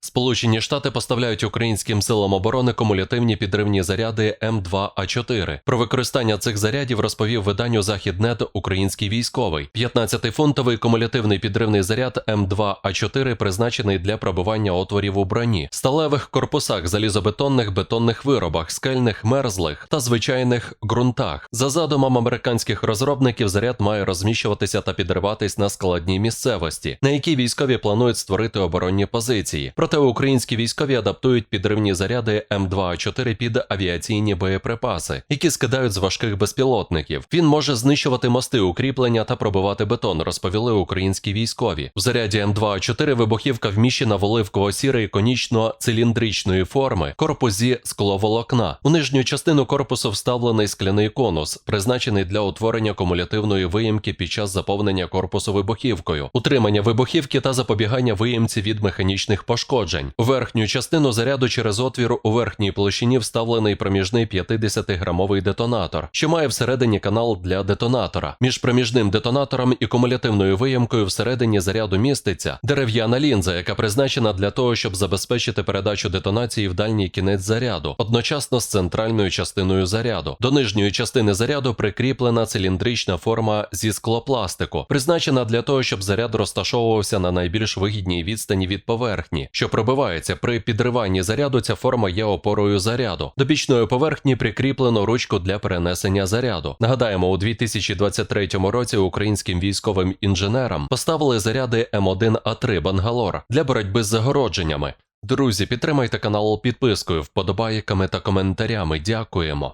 Сполучені Штати поставляють українським силам оборони кумулятивні підривні заряди М2А4. Про використання цих зарядів розповів виданню Західнет український військовий. 15-фунтовий кумулятивний підривний заряд М2А4 призначений для пробивання отворів у броні, сталевих корпусах, залізобетонних бетонних виробах, скельних мерзлих та звичайних ґрунтах. За задумом американських розробників, заряд має розміщуватися та підриватись на складній місцевості, на якій військові планують створити оборонні позиції. Проте українські військові адаптують підривні заряди М2А4 під авіаційні боєприпаси, які скидають з важких безпілотників. Він може знищувати мости укріплення та пробивати бетон, розповіли українські військові. В заряді М2А4 вибухівка вміщена в оливково-сірої конічно-циліндричної форми, корпус зі скловолокна. У нижню частину корпусу вставлений скляний конус, призначений для утворення кумулятивної виїмки під час заповнення корпусу вибухівкою, утримання вибухівки та запобігання виїмці від механічних пошкоджень. У верхню частину заряду через отвір у верхній площині вставлений проміжний 50-грамовий детонатор, що має всередині канал для детонатора. Між проміжним детонатором і кумулятивною виїмкою всередині заряду міститься дерев'яна лінза, яка призначена для того, щоб забезпечити передачу детонації в дальній кінець заряду, одночасно з центральною частиною заряду. До нижньої частини заряду прикріплена циліндрична форма зі склопластику, призначена для того, щоб заряд розташовувався на найбільш вигідній відстані від поверхні, пробивається при підриванні заряду. Ця форма є опорою заряду. До бічної поверхні прикріплено ручку для перенесення заряду. Нагадаємо, у 2023 році українським військовим інженерам поставили заряди М1А3 Бангалор для боротьби з загородженнями. Друзі, підтримайте канал підпискою, вподобайками та коментарями. Дякуємо.